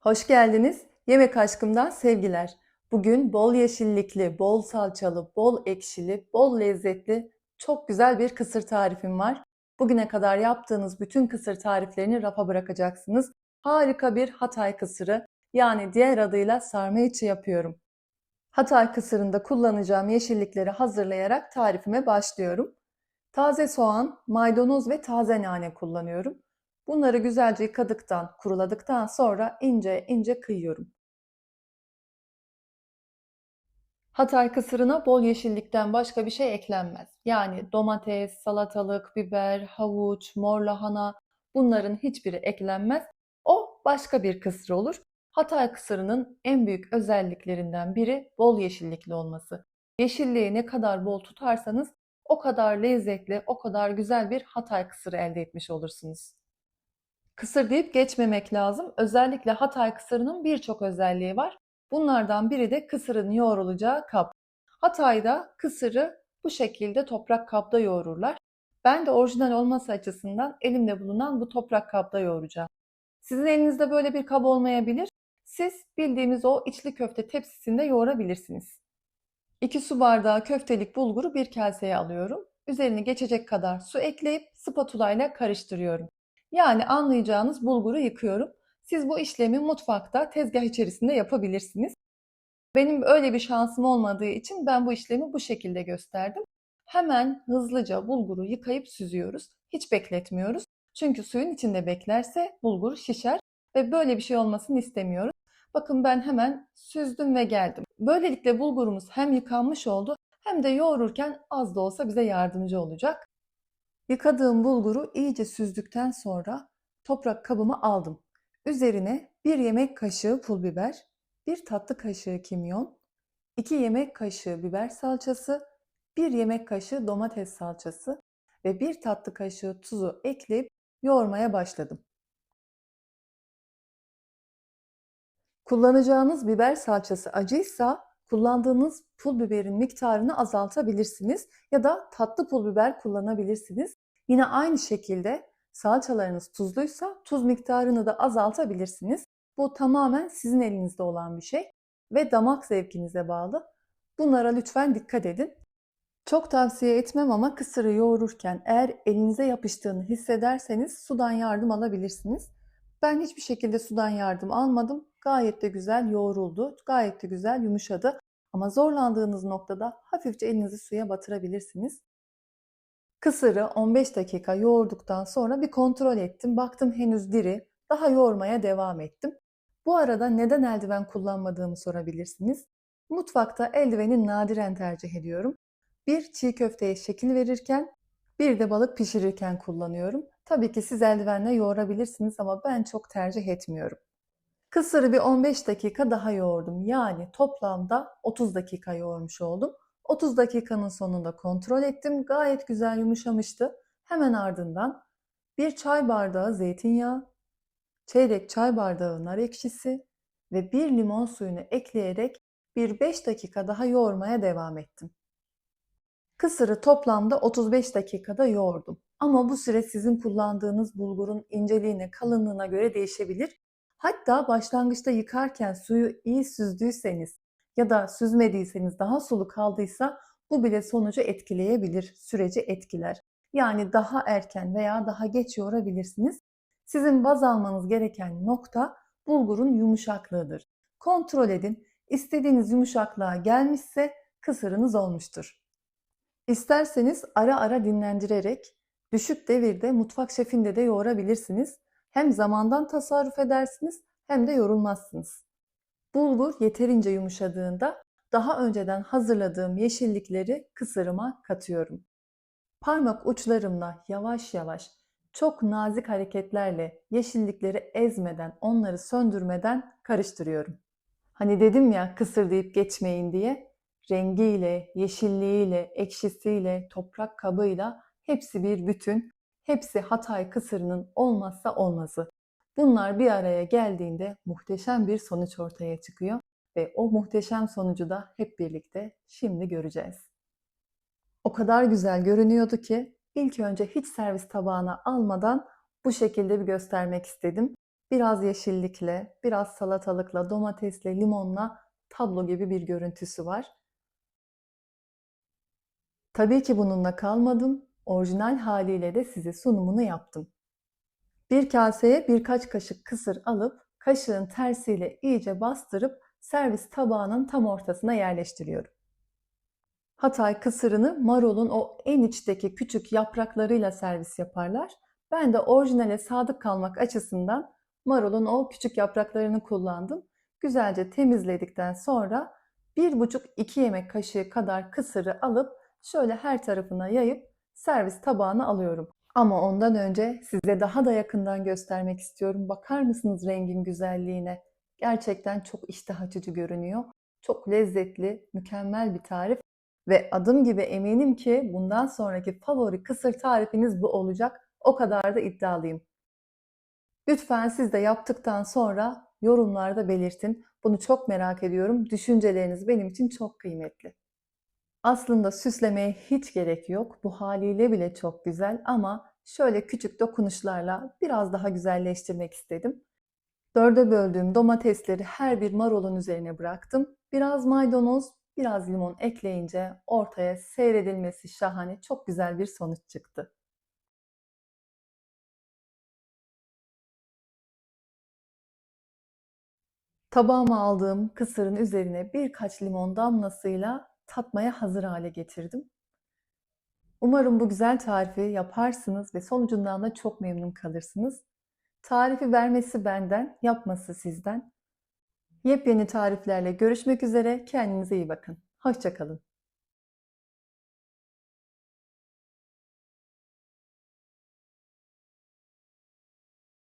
Hoş geldiniz. Yemek aşkımdan sevgiler. Bugün bol yeşillikli, bol salçalı, bol ekşili, bol lezzetli, çok güzel bir kısır tarifim var. Bugüne kadar yaptığınız bütün kısır tariflerini rafa bırakacaksınız. Harika bir Hatay kısırı, yani diğer adıyla sarma içi yapıyorum. Hatay kısırında kullanacağım yeşillikleri hazırlayarak tarifime başlıyorum. Taze soğan, maydanoz ve taze nane kullanıyorum. Bunları güzelce yıkadıktan, kuruladıktan sonra ince ince kıyıyorum. Hatay kısırına bol yeşillikten başka bir şey eklenmez. Yani domates, salatalık, biber, havuç, mor lahana bunların hiçbiri eklenmez. O başka bir kısır olur. Hatay kısırının en büyük özelliklerinden biri bol yeşillikli olması. Yeşilliği ne kadar bol tutarsanız o kadar lezzetli, o kadar güzel bir Hatay kısırı elde etmiş olursunuz. Kısır deyip geçmemek lazım. Özellikle Hatay kısırının birçok özelliği var. Bunlardan biri de kısırın yoğrulacağı kap. Hatay'da kısırı bu şekilde toprak kapta yoğururlar. Ben de orijinal olması açısından elimde bulunan bu toprak kapta yoğuracağım. Sizin elinizde böyle bir kap olmayabilir. Siz bildiğimiz o içli köfte tepsisinde yoğurabilirsiniz. 2 su bardağı köftelik bulguru bir kaseye alıyorum. Üzerini geçecek kadar su ekleyip spatula ile karıştırıyorum. Yani anlayacağınız bulguru yıkıyorum. Siz bu işlemi mutfakta tezgah içerisinde yapabilirsiniz. Benim öyle bir şansım olmadığı için ben bu işlemi bu şekilde gösterdim. Hemen hızlıca bulguru yıkayıp süzüyoruz. Hiç bekletmiyoruz. Çünkü suyun içinde beklerse bulgur şişer ve böyle bir şey olmasını istemiyoruz. Bakın ben hemen süzdüm ve geldim. Böylelikle bulgurumuz hem yıkanmış oldu hem de yoğururken az da olsa bize yardımcı olacak. Yıkadığım bulguru iyice süzdükten sonra toprak kabıma aldım. Üzerine 1 yemek kaşığı pul biber, 1 tatlı kaşığı kimyon, 2 yemek kaşığı biber salçası, 1 yemek kaşığı domates salçası ve 1 tatlı kaşığı tuzu ekleyip yoğurmaya başladım. Kullanacağınız biber salçası acıysa kullandığınız pul biberin miktarını azaltabilirsiniz ya da tatlı pul biber kullanabilirsiniz. Yine aynı şekilde salçalarınız tuzluysa tuz miktarını da azaltabilirsiniz. Bu tamamen sizin elinizde olan bir şey ve damak zevkinize bağlı. Bunlara lütfen dikkat edin. Çok tavsiye etmem ama kısırı yoğururken eğer elinize yapıştığını hissederseniz sudan yardım alabilirsiniz. Ben hiçbir şekilde sudan yardım almadım. Gayet de güzel yoğruldu. Gayet de güzel yumuşadı. Ama zorlandığınız noktada hafifçe elinizi suya batırabilirsiniz. Kısırı 15 dakika yoğurduktan sonra bir kontrol ettim. Baktım henüz diri. Daha yoğurmaya devam ettim. Bu arada neden eldiven kullanmadığımı sorabilirsiniz. Mutfakta eldiveni nadiren tercih ediyorum. Bir çiğ köfteye şekil verirken, bir de balık pişirirken kullanıyorum. Tabii ki siz eldivenle yoğurabilirsiniz ama ben çok tercih etmiyorum. Kısırı bir 15 dakika daha yoğurdum. Yani toplamda 30 dakika yoğurmuş oldum. 30 dakikanın sonunda kontrol ettim. Gayet güzel yumuşamıştı. Hemen ardından bir çay bardağı zeytinyağı, çeyrek çay bardağı nar ekşisi ve bir limon suyunu ekleyerek bir 5 dakika daha yoğurmaya devam ettim. Kısırı toplamda 35 dakikada yoğurdum. Ama bu süre sizin kullandığınız bulgurun inceliğine, kalınlığına göre değişebilir. Hatta başlangıçta yıkarken suyu iyi süzdüyseniz ya da süzmediyseniz daha sulu kaldıysa bu bile sonucu etkileyebilir, süreci etkiler. Yani daha erken veya daha geç yoğurabilirsiniz. Sizin baz almanız gereken nokta bulgurun yumuşaklığıdır. Kontrol edin. İstediğiniz yumuşaklığa gelmişse kısırınız olmuştur. İsterseniz ara ara dinlendirerek düşük devirde mutfak şefinde de yoğurabilirsiniz. Hem zamandan tasarruf edersiniz hem de yorulmazsınız. Bulgur yeterince yumuşadığında daha önceden hazırladığım yeşillikleri kısırıma katıyorum. Parmak uçlarımla yavaş yavaş çok nazik hareketlerle yeşillikleri ezmeden, onları söndürmeden karıştırıyorum. Hani dedim ya kısır deyip geçmeyin diye rengiyle, yeşilliğiyle, ekşisiyle, toprak kabıyla hepsi bir bütün. Hepsi Hatay kısırının olmazsa olmazı. Bunlar bir araya geldiğinde muhteşem bir sonuç ortaya çıkıyor ve o muhteşem sonucu da hep birlikte şimdi göreceğiz. O kadar güzel görünüyordu ki ilk önce hiç servis tabağına almadan bu şekilde bir göstermek istedim. biraz yeşillikle, biraz salatalıkla, domatesle, limonla tablo gibi bir görüntüsü var. Tabii ki bununla kalmadım. Orijinal haliyle de size sunumunu yaptım. Bir kaseye birkaç kaşık kısır alıp kaşığın tersiyle iyice bastırıp servis tabağının tam ortasına yerleştiriyorum. Hatay kısırını marulun o en içteki küçük yapraklarıyla servis yaparlar. Ben de orijinale sadık kalmak açısından marulun o küçük yapraklarını kullandım. Güzelce temizledikten sonra 1,5-2 yemek kaşığı kadar kısırı alıp şöyle her tarafına yayıp servis tabağına alıyorum. Ama ondan önce size daha da yakından göstermek istiyorum. Bakar mısınız rengin güzelliğine? Gerçekten çok iştah açıcı görünüyor. Çok lezzetli, mükemmel bir tarif. Ve adım gibi eminim ki bundan sonraki favori kısır tarifiniz bu olacak. O kadar da iddialıyım. Lütfen siz de yaptıktan sonra yorumlarda belirtin. Bunu çok merak ediyorum. Düşünceleriniz benim için çok kıymetli. Aslında süslemeye hiç gerek yok. Bu haliyle bile çok güzel ama şöyle küçük dokunuşlarla biraz daha güzelleştirmek istedim. Dörde böldüğüm domatesleri her bir marulun üzerine bıraktım. Biraz maydanoz, biraz limon ekleyince ortaya seyredilmesi şahane çok güzel bir sonuç çıktı. Tabağıma aldığım kısırın üzerine birkaç limon damlasıyla tatmaya hazır hale getirdim. Umarım bu güzel tarifi yaparsınız ve sonucundan da çok memnun kalırsınız. Tarifi vermesi benden, yapması sizden. Yepyeni tariflerle görüşmek üzere. Kendinize iyi bakın. Hoşçakalın.